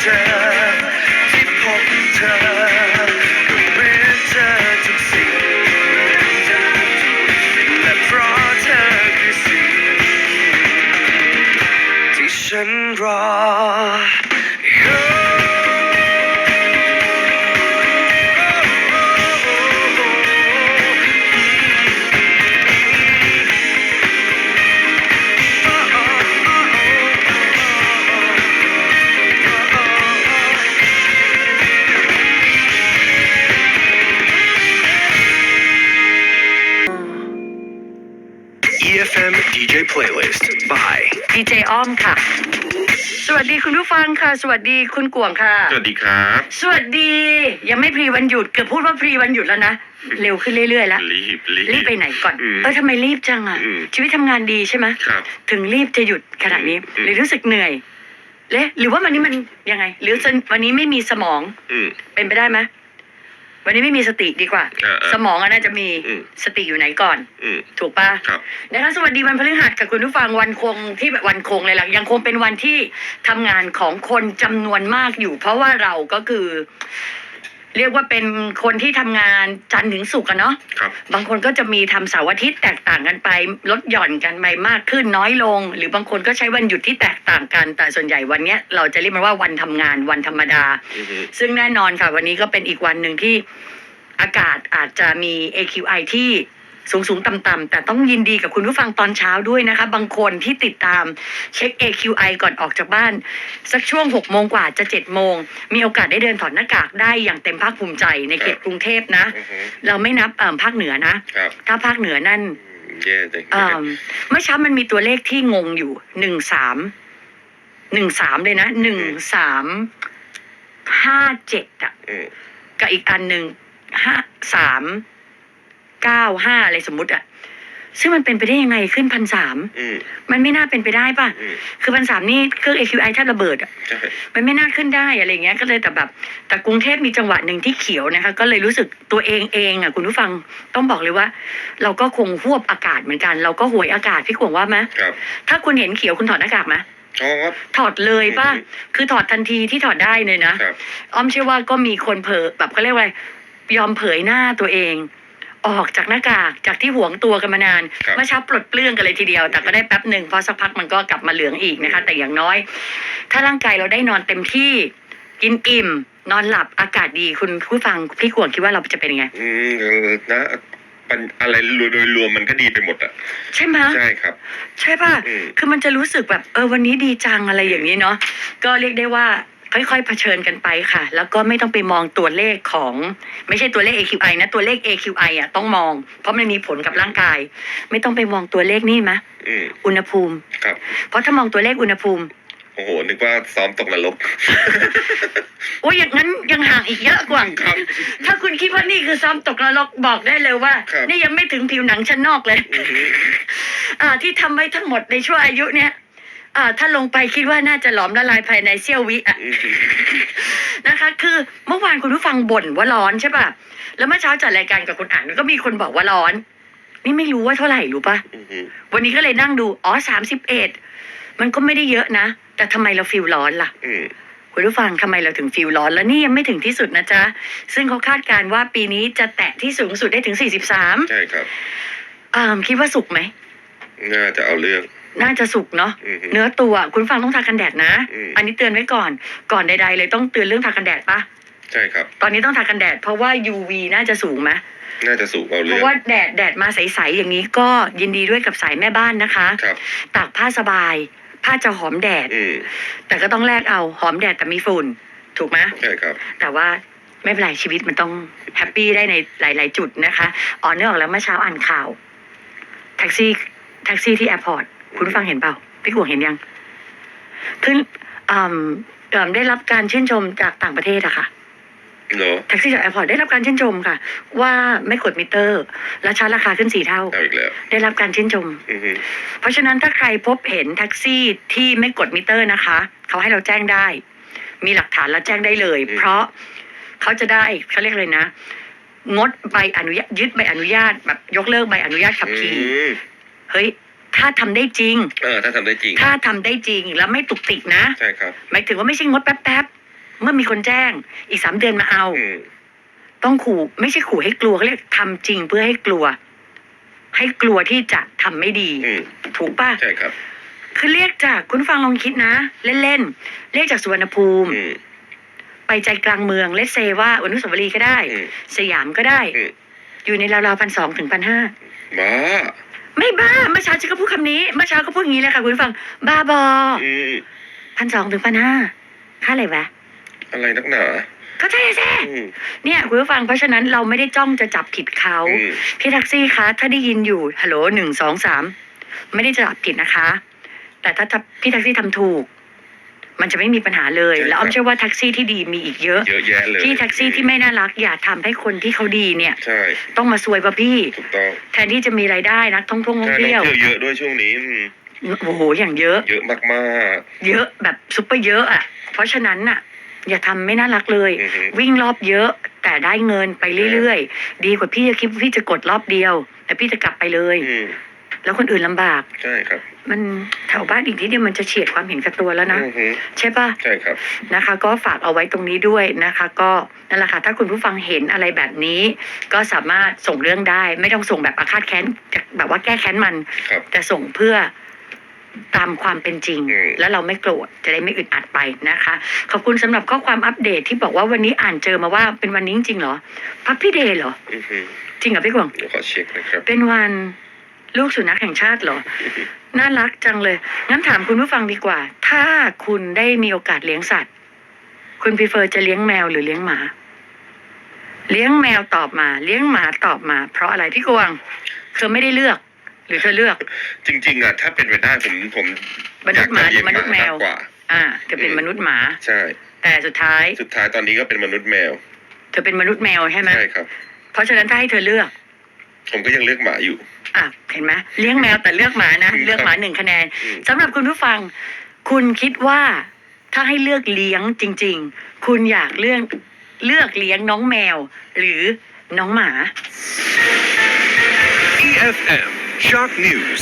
เธอที่พบเธอก็เหมือนเธอทุกสิ่งและเพราะเธอคือสิ่งที่ฉันรอ EFM DJ Playlist by ดีเจอ้อมค่ะ สวัสดีคุณผู้ฟังค่ะ สวัสดีคุณกวงค่ะ สวัสดีครับ สวัสดียังไม่พรีวันหยุดเกือบพูดว่าพรีวันหยุดแล้วนะ เร็วขึ้นเรื่อยๆแล้ว รีบรีบ รีบไปไหนก่อน อืมเออทำไมรีบจังอะ อืม ชีวิตทำงานดีใช่ไหมครับ ถึงรีบจะหยุดขนาดนี้อืม หรือรู้สึกเหนื่อยเละหรือว่าวันนี้มันยังไง หรือวันนี้ไม่มีสมองอืมเป็นไปได้ไหม วันนี้ไม่มีสติดีกว่า เออเออสมองอะน่าจะมีอืม สติอยู่ไหนก่อน อืม ถูกปะครับ นะคะสวัสดีวันพฤหัสกับคุณผู้ฟังวันคงที่แบบวันคงเลยล่ะยังคงเป็นวันที่ทำงานของคนจำนวนมากอยู่ เพราะว่าเราก็คือ เรียกว่าเป็นคนที่ทำงานจันทร์ถึงศุกร์อะเนาะครับ บางคนก็จะมีทำเสาร์อาทิตย์แตกต่างกันไปลดหย่อนกันไปมากขึ้นน้อยลง หรือบางคนก็ใช้วันหยุดที่แตกต่างกัน แต่ส่วนใหญ่วันเนี้ยเราจะเรียกมันว่าวันทำงานวันธรรมดา อือฮึซึ่งแน่นอนค่ะวันนี้ก็เป็นอีกวันหนึ่งที่อากาศอาจจะมี AQI ที่ สูงสูงต่ำต่ำๆแต่ต้องยินดีกับคุณผู้ฟังตอนเช้าด้วยนะคะ บางคนที่ติดตามเช็ค AQI ก่อนออกจากบ้าน สักช่วง6โมงกว่าจะ7โมง มีโอกาสได้เดินถอดหน้ากากได้อย่างเต็มภาคภูมิใจในเขตกรุงเทพนะอือฮึเราไม่นับเอ่อภาคเหนือนะครับถ้าภาคเหนือนั่นอืมแย่จังเอ่อเมื่อเช้ามันมีตัวเลขที่งงอยู่หนึ่งสามหนึ่งสามเลยนะหนึ่งสามห้าเจ็ดอะอืมกับอีกอันหนึ่งห้าสาม เก้าห้าอะไรสมมุติอะซึ่งมันเป็นไปได้ยังไงขึ้นพันสามอืม มันไม่น่าเป็นไปได้ป่ะ อืม คือพันสามนี่เครื่อง AQI แทบระเบิดอะ ใช่ มันไม่น่าขึ้นได้อะไรเงี้ยก็เลยแต่แบบ แต่กรุงเทพมีจังหวะหนึ่งที่เขียวนะคะ ก็เลยรู้สึกตัวเองเองอะคุณผู้ฟังต้องบอกเลยว่า เราก็คงหวบอากาศเหมือนกัน เราก็หวยอากาศพี่กวงว่าไหมครับถ้าคุณเห็นเขียวคุณถอดหน้ากากไหมชอบ ถอดเลยป่ะอืม คือถอดทันทีที่ถอดได้เลยนะครับ อ้อมเชื่อว่าก็มีคนเผยแบบเขาเรียกว่าอะไรยอมเผยหน้าตัวเอง ออกจากหน้ากากจากที่หวงตัวกันมานานครับ เมื่อเช้าปลดเปลื้องกันเลยทีเดียว แต่ก็ได้แป๊บหนึ่งพอสักพักมันก็กลับมาเหลืองอีกนะคะ แต่อย่างน้อย ถ้าร่างกายเราได้นอนเต็มที่ กินอิ่ม นอนหลับอากาศดีคุณผู้ฟังพี่ขวงคิดว่าเราจะเป็นยังไง อืมเออนะปันอะไรโดยรวมมันก็ดีไปหมดอะใช่ไหมใช่ครับ ใช่ป่ะ อืมคือมันจะรู้สึกแบบเออวันนี้ดีจังอะไรอย่างนี้เนาะ ก็เรียกได้ว่า ค่อยๆเผชิญกันไปค่ะ แล้วก็ไม่ต้องไปมองตัวเลขของ ไม่ใช่ตัวเลข AQI นะ ตัวเลข AQI อะต้องมอง เพราะมันมีผลกับร่างกาย ไม่ต้องไปมองตัวเลขนี่มะอืมอุณหภูมิ ครับ เพราะถ้ามองตัวเลขอุณหภูมิโอ้โห นึกว่าซ้อมตกนรก โอ้ยอย่างนั้นยังห่างอีกเยอะกว่า ครับ ถ้าคุณคิดว่านี่คือซ้อมตกนรกบอกได้เลยว่า ครับ นี่ยังไม่ถึงผิวหนังชั้นนอกเลย อือฮึ อ่าที่ทำไว้ทั้งหมดในช่วงอายุเนี้ย อ่าถ้าลงไปคิดว่าน่าจะหลอมละลายภายในเสี้ยววิอะอือฮึนะคะ คือเมื่อวานคุณผู้ฟังบ่นว่าร้อนใช่ป่ะ แล้วเมื่อเช้าจัดรายการกับคุณอ่านก็มีคนบอกว่าร้อน นี่ไม่รู้ว่าเท่าไหร่รู้ป่ะอือฮึวันนี้ก็เลยนั่งดู อ๋อสามสิบเอ็ด มันก็ไม่ได้เยอะนะ แต่ทำไมเราฟิลร้อนล่ะอืมคุณผู้ฟังทำไมเราถึงฟิลร้อนแล้วนี่ยังไม่ถึงที่สุดนะจ๊ะ ซึ่งเขาคาดการณ์ว่าปีนี้จะแตะที่สูงสุดได้ถึง 43 ใช่ครับอ่าคิดว่าสุกไหม น่าจะเอาเรื่อง น่าจะสุกเนาะอือฮึเนื้อตัวคุณผู้ฟังต้องทากันแดดนะ อืม อันนี้เตือนไว้ก่อน ก่อนใดๆเลยต้องเตือนเรื่องทากันแดดปะใช่ครับ ตอนนี้ต้องทากันแดดเพราะว่า UV น่าจะสูงไหมน่าจะสูงเอาเพเรื่อราะงว่าแดดแดดมาใสๆอย่างนี้ก็ยินดีด้วยกับสายแม่บ้านนะคะครับ ตากผ้าสบาย ผ้าจะหอมแดด อืมแต่ก็ต้องแลกเอาหอมแดดแต่มีฝุ่นถูกไหมใช่ครับ แต่ว่าไม่เป็นไรชีวิตมันต้องแฮปปี้ได้ในหลาย ๆ จุดนะคะอ๋อเนื่องออกแล้วเมื่อเช้าอ่านข่าว แท็กซี่แท็กซี่ที่แอร์พอร์ต คุณผู้ฟังเห็นเปล่า พี่กัวเห็นยังขึ้นอืมเอิ่มได้รับการชื่นชมจากต่างประเทศอะค่ะเนาะแท็กซี่จากแอร์พอร์ตได้รับการชื่นชมค่ะ ว่าไม่กดมิเตอร์ และชาร์จราคาขึ้นสี่เท่าเอาอีกแล้วได้รับการชื่นชมอือฮึเพราะฉะนั้นถ้าใครพบเห็นแท็กซี่ที่ไม่กดมิเตอร์นะคะ เขาให้เราแจ้งได้ มีหลักฐานแล้วแจ้งได้เลย เพราะเขาจะได้เขาเรียกเลยนะ งดใบอนุญาตยึดใบอนุญาตแบบยกเลิกใบอนุญาตขับอืขี่มเฮ้ย ถ้าทำได้จริง เออถ้าทำได้จริง ถ้าทำได้จริงแล้วไม่ตุกติกนะ ใช่ครับหมายถึงว่าไม่ใช่งดแป๊บเมื่อมีคนแจ้ง อีกสามเดือนมาเอา อืมต้องขู่ ไม่ใช่ขู่ให้กลัวเขาเรียกทำจริงเพื่อให้กลัว ให้กลัวที่จะทำไม่ดี อืมถูกป่ะ ใช่ครับคือเรียกจากคุณฟังลองคิดนะ เล่นๆ เรียกจากสุวรรณภูมิ อืมไปใจกลางเมืองเลสเซว่าอนุสาวรีย์ก็ได้ อืมสยามก็ได้ อืมอยู่ในราวๆพันสองถึงพันห้าบ้า ไม่บ้าเมื่อเช้าฉันก็พูดคำนี้เมื่อเช้าก็พูดอย่างนี้เลยค่ะคุณผู้ฟัง บ้าบออืมพันสองถึงพันห้าค่าอะไรวะอะไรนักหนา ก็ใช่สิอืมเนี่ยคุณผู้ฟังเพราะฉะนั้นเราไม่ได้จ้องจะจับผิดเขา อืมพี่แท็กซี่คะถ้าได้ยินอยู่ฮัลโหลหนึ่งสองสามไม่ได้จะจับผิดนะคะ แต่ถ้าพี่แท็กซี่ทำถูก มันจะไม่มีปัญหาเลยแล้วอ้อมเชื่อว่าแท็กซี่ที่ดีมีอีกเยอะ เยอะแยะเลยที่แท็กซี่ที่ไม่น่ารักอย่าทำให้คนที่เขาดีเนี่ย ใช่ต้องมาซวยป่ะพี่ ถูกต้องแทนที่จะมีรายได้นักท่องท่องใช่เที่ยวนักเที่ยวเยอะด้วยช่วงนี้อืมโอ้โหอย่างเยอะ เยอะมากเยอะแบบซุปเปอร์เยอะอะ เพราะฉะนั้นน่ะ อย่าทำไม่น่ารักเลย ๆอือฮึวิ่งรอบเยอะแต่ได้เงินไปเรื่อยๆ ดีกว่าพี่จะคิดว่าพี่จะกดรอบเดียว แต่พี่จะกลับไปเลย อืม แล้วคนอื่นลำบาก ใช่ครับมันแถวบ้านอีกนิดเดียวมันจะเฉียดความเห็นแกับตัวแล้วนะ อือฮึใช่ปะ ใช่ครับ นะคะ ก็ฝากเอาไว้ตรงนี้ด้วยนะคะ ก็นั่นแหละค่ะถ้าคุณผู้ฟังเห็นอะไรแบบนี้ ก็สามารถส่งเรื่องได้ ไม่ต้องส่งแบบอาฆาตแค้นแบบว่าแก้แค้นมัน ครับแต่ส่งเพื่อตามความเป็นจริง อืม แล้วเราไม่โกรธจะได้ไม่อึดอัดไปนะคะ ขอบคุณสำหรับข้อความอัปเดตที่บอกว่าวันนี้อ่านเจอมาว่าเป็นวันนี้จริงๆเหรอพับพี่เดย์เหรอ อือฮึจริงเหรอพี่กวางเดี๋ยวขอเช็คนะครับ เป็นวัน ลูกสุนัขแห่งชาติเหรอ น่ารักจังเลย งั้นถามคุณผู้ฟังดีกว่า ถ้าคุณได้มีโอกาสเลี้ยงสัตว์ คุณพิเฟอร์จะเลี้ยงแมวหรือเลี้ยงหมา เลี้ยงแมวตอบมา เลี้ยงหมาตอบมา เพราะอะไรพี่กวางเธอไม่ได้เลือก หรือเธอเลือก จริง ๆอะถ้าเป็นไปได้ผมผมมนุษย์หมาหรือมนุษย์แมวกกว่า อ่าเธอเป็นมนุษย์หมา ใช่ แต่สุดท้าย สุดท้ายตอนนี้ก็เป็นมนุษย์แมว เธอเป็นมนุษย์แมวใช่ไหมใช่ครับ เพราะฉะนั้นถ้าให้เธอเลือก ผมก็ยังเลือกหมาอยู่ อะเห็นไหมเลี้ยงแมวแต่เลือกหมานะอืมเลือกหมาหนึ่งคะแนนอืม สำหรับคุณผู้ฟัง คุณคิดว่าถ้าให้เลือกเลี้ยงจริง ๆ คุณอยากเลือกเลือกเลี้ยงน้องแมว หรือน้องหมา EFM Shock News